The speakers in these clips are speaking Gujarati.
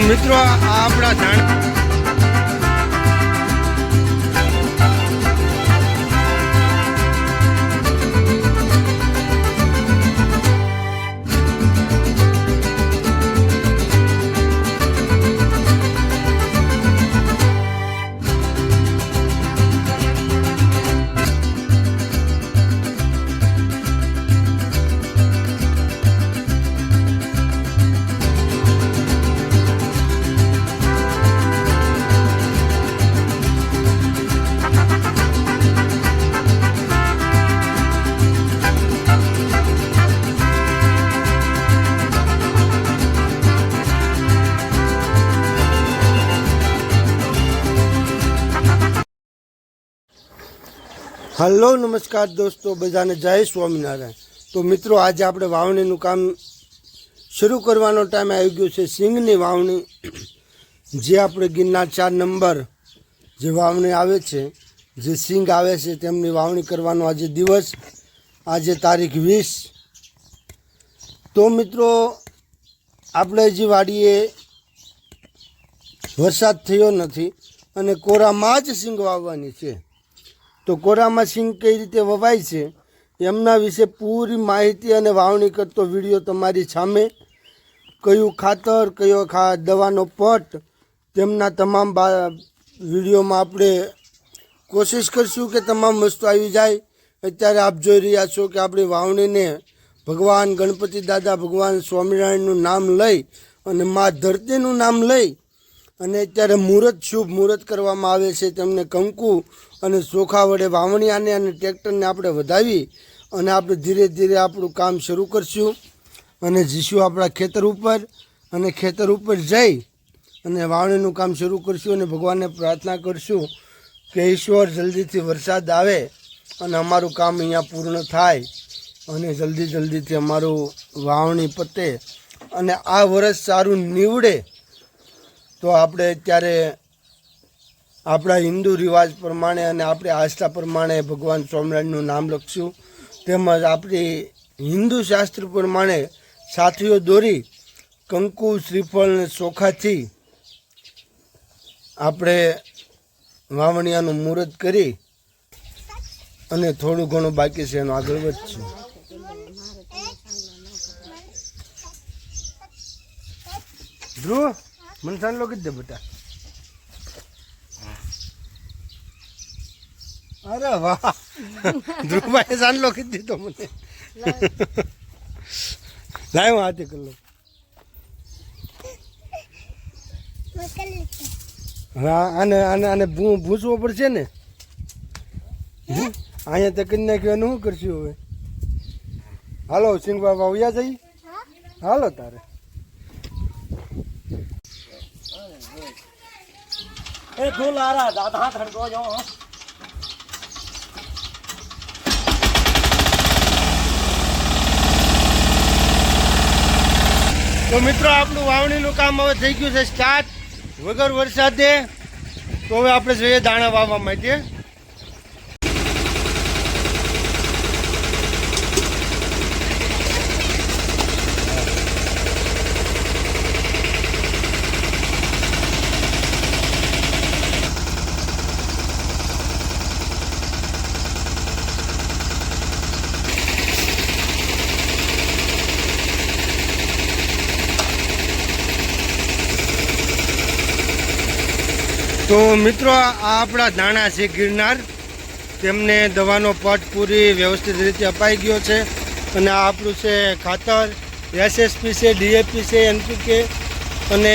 મિત્રો આ આપણા ધાણ હલો, નમસ્કાર દોસ્તો, બધાને જય સ્વામિનારાયણ. તો મિત્રો, આજે આપણે વાવણીનું કામ શરૂ કરવાનો ટાઈમ આવી ગયો છે, સિંગની વાવણી. જે આપણે ગિરનાર ચાર નંબર જે વાવણી આવે છે, જે સિંગ આવે છે, તેમની વાવણી કરવાનો આજે દિવસ, આજે તારીખ વીસ. તો મિત્રો, આપણે હજી વાડીએ વરસાદ થયો નથી અને કોરામાં જ સિંગ વાવવાની છે. તો કોરામાં સિંગ કઈ રીતે વવાય છે, એમના વિશે પૂરી માહિતી અને વાવણી કરતો વીડિયો તમારી સામે. કયું ખાતર, કયો ખા, દવાનો પટ, તેમના તમામ વિડીયોમાં આપણે કોશિશ કરશું કે તમામ વસ્તુ આવી જાય. અત્યારે આપ જોઈ રહ્યા છો કે આપણી વાવણીને ભગવાન ગણપતિ દાદા ભગવાન સ્વામિનારાયણનું નામ લઈ અને મા ધરતીનું નામ લઈ અને અત્યારે મુહૂર્ત, શુભ મુહૂર્ત કરવામાં આવે છે. તેમને કંકુ અને ચોખા વડે વાવણિયાને અને ટ્રેક્ટરને આપણે વધાવી અને આપણે ધીરે ધીરે આપણું કામ શરૂ કરશું. અને જઈશું આપણા ખેતર ઉપર અને ખેતર ઉપર જઈ અને વાવણીનું કામ શરૂ કરશું અને ભગવાનને પ્રાર્થના કરશું કે ઈશ્વર જલ્દીથી વરસાદ આવે અને અમારું કામ અહીંયા પૂર્ણ થાય અને જલ્દી જલ્દીથી અમારું વાવણી પતે અને આ વરસ સારું નીવડે તો આપણે અત્યારે આપણા હિન્દુ રિવાજ પ્રમાણે અને આપણી આસ્થા પ્રમાણે ભગવાન સ્વામિનારાયણનું નામ લખશું. તેમજ આપણી હિન્દુ શાસ્ત્ર પ્રમાણે સાથીઓ દોરી કંકુ, શ્રીફળ અને ચોખાથી આપણે વાવણિયાનું મુહૂર્ત કરી અને થોડું ઘણું બાકી છે, એનું આગળ વધશું. ધ્રુવ? મને સાંજલો કીધે બેટા. અરે વાહ. ધ્રુવભાઈ સાંજલો કીધી દીધો મને. લાય હું હાથે કરી લઉં. હા આને આને આને ભૂસવો પડશે ને? અહીંયા તો કરી નાખ્યું એનું શું કરશું હવે? હાલો સિંહ બાબા ઉયા જઈ? હાલો તારે. એ ફૂલ આરા, દાદા થડકો જો તો મિત્રો, આપણું વાવણીનું કામ હવે થઈ ગયું છે સ્ટાર્ટ. વગર વરસાદે, તો હવે આપણે જોઈએ દાણા વાવવા માટે. તો મિત્રો, આ આપણા દાણા છે ગિરનાર. તેમને દવાનો પટ પૂરી વ્યવસ્થિત રીતે અપાઈ ગયો છે. અને આ આપણું છે ખાતર. એસએસપી છે ડીએપી છે એનપીકે અને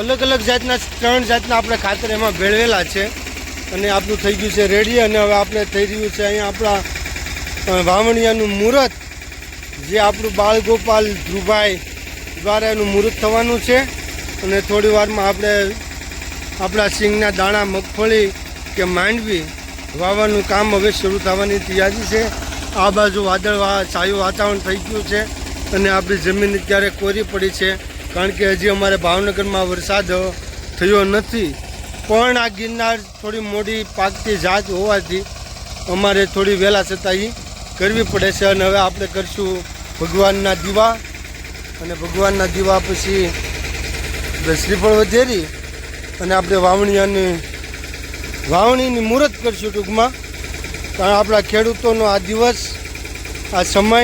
અલગ અલગ જાતના, ત્રણ જાતના આપણે ખાતર એમાં ભેળવેલા છે. અને આપણું થઈ ગયું છે રેડી. અને હવે આપણે થઈ રહ્યું છે અહીંયા આપણા વાવણિયાનું મુહૂર્ત, જે આપણું બાળગોપાલ ધ્રુભાઈ દ્વારા એનું મુહૂર્ત થવાનું છે. અને થોડી વારમાં આપણે આપણા સિંગના દાણા, મગફળી કે માંડવી વાવવાનું કામ હવે શરૂ થવાની તૈયારી છે. આ બાજુ વાદળ સાયું વાતાવરણ થઈ ગયું છે અને આપણી જમીન અત્યારે કોરી પડી છે. કારણ કે હજી અમારે ભાવનગરમાં વરસાદ થયો નથી. પણ આ ગિરનાર થોડી મોડી પાકતી જાત હોવાથી અમારે થોડી વહેલા છતાંય કરવી પડે છે અને હવે આપણે કરશું ભગવાનના દીવા. અને ભગવાનના દીવા પછી શ્રીફળ વધેરી. અને આપણે વાવણિયાની, વાવણીની મુહૂર્ત કરશું ટૂંકમાં. કારણ આપણા ખેડૂતોનો આ દિવસ, આ સમય,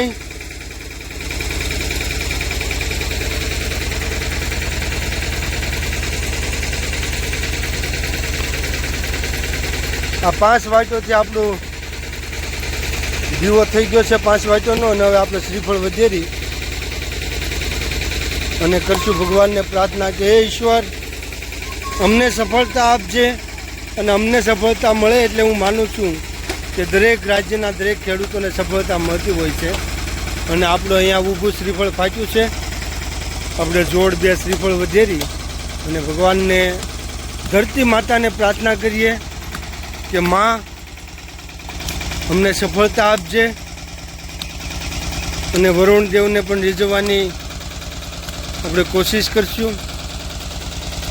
આ પાંચ વાટોથી આપણું દીવો થઈ ગયો છે પાંચ વાટોનો અને હવે આપણે શ્રીફળ વધેરી. અને કરશું ભગવાનને પ્રાર્થના કે હે ઈશ્વર અમને સફળતા આપજે અને અમને સફળતા મળે એટલે હું માનું છું કે દરેક રાજ્યના દરેક ખેડૂતોને સફળતા મળતી હોય છે. અને આપણું અહીંયા ઊભું શ્રીફળ ફાટ્યું છે. આપણે જોડ બે શ્રીફળ વધેરી અને ભગવાનને ધરતી માતાને પ્રાર્થના કરીએ કે માં અમને સફળતા આપજે અને વરુણ દેવને પણ રીઝવવાની આપણે કોશિશ કરશું.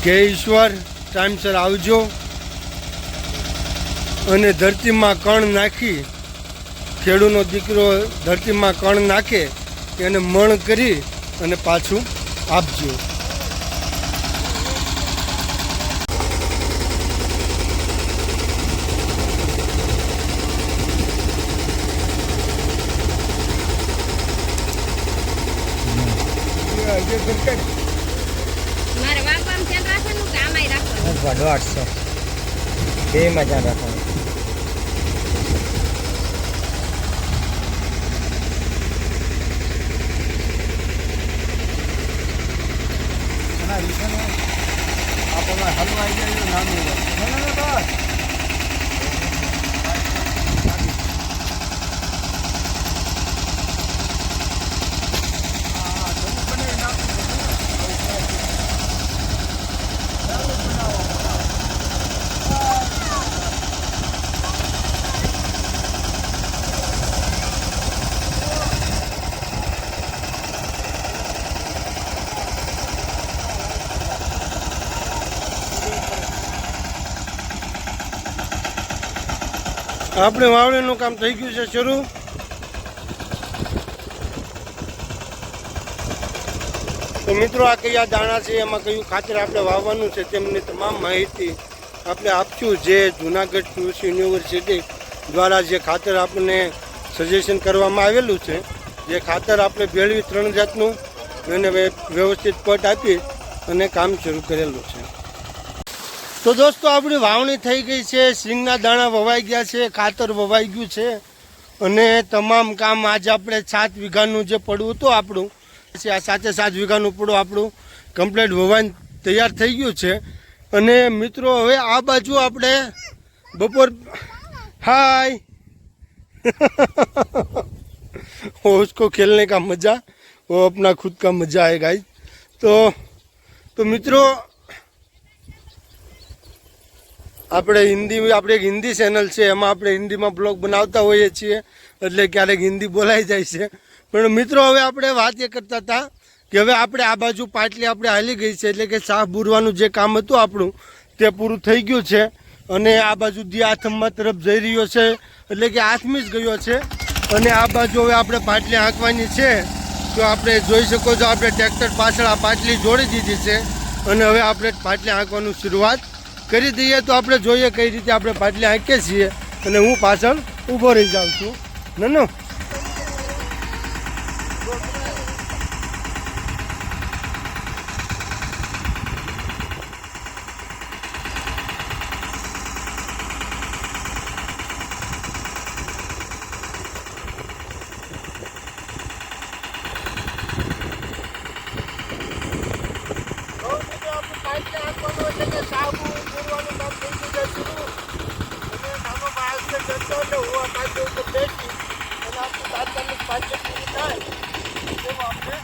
કે ઈશ્વર ટાઈમસર આવજો. અને ધરતીમાં કણ નાખી, ખેડૂનો દીકરો ધરતીમાં કણ નાખે, એને મણ કરી અને પાછું આપજો. મારે વાગવામાં ધ્યાન રાખવાનું કે આમાંય આઠસો. બે મજા રાખવાનું હલવાઈ જાય નાનું આપણે વાવણીનું કામ થઈ ગયું છે શરૂ. તો મિત્રો, આ કયા દાણા છે, એમાં કયું ખાતર આપણે વાવવાનું છે, તેમની તમામ માહિતી આપણે આપશું જે જુનાગઢ કૃષિ યુનિવર્સિટી દ્વારા જે ખાતર આપણને સજેશન કરવામાં આવેલું છે. જે ખાતર આપણે ભેળવી ત્રણ જાતનું એને વ્ય- વ્યવસ્થિત પટ આપી અને કામ શરૂ કરેલું છે. તો દોસ્તો આપણી વાવણી થઈ ગઈ છે સિંગના દાણા વવાઈ ગયા છે ખાતર વવાઈ ગયું છે અને તમામ કામ આજે આપણે સાત વીઘાનું જે પડવું હતું આપણું છે આ સાતે સાત વીઘાનું પડું આપણું કમ્પ્લીટ વવાઈને તૈયાર થઈ ગયું છે અને મિત્રો હવે આ બાજુ આપણે બપોર હાય वो उसको खेलने का मज़ा वो अपना खुद का मज़ा है गाइस तो तो મિત્રો આપણે હિન્દી, આપણે એક હિન્દી ચેનલ છે, એમાં આપણે હિન્દીમાં બ્લોગ બનાવતા હોઈએ છીએ, એટલે ક્યારેક હિન્દી બોલાઈ જાય છે. પણ મિત્રો, હવે આપણે વાત એ કરતા હતા કે હવે આપણે આ બાજુ પાટલી આપણે હાલી ગઈ છે, એટલે કે સાફ બુરવાનું જે કામ હતું આપણું, તે પૂરું થઈ ગયું છે. અને આ બાજુ દી આથમમાં તરફ જઈ રહ્યો છે, એટલે કે આથમી જ ગયો છે. અને આ બાજુ હવે આપણે પાટલી હાંકવાની છે. તો આપણે જોઈ શકો છો, આપણે ટ્રેક્ટર પાછળ આ પાટલી જોડી દીધી છે. અને હવે આપણે પાટલી હાંકવાનું શરૂઆત કરી દઈએ તો આપણે જોઈએ કઈ રીતે આપણે પાટલી હાંકીએ છીએ અને હું પાછળ ઊભો રહી જાઉં છું. નનો. એટલે હું આ પાંચ ઉપર બેઠી અને આપણું તાત્કાલિક પાંચ પૂરી થાય. તેમાં આપણે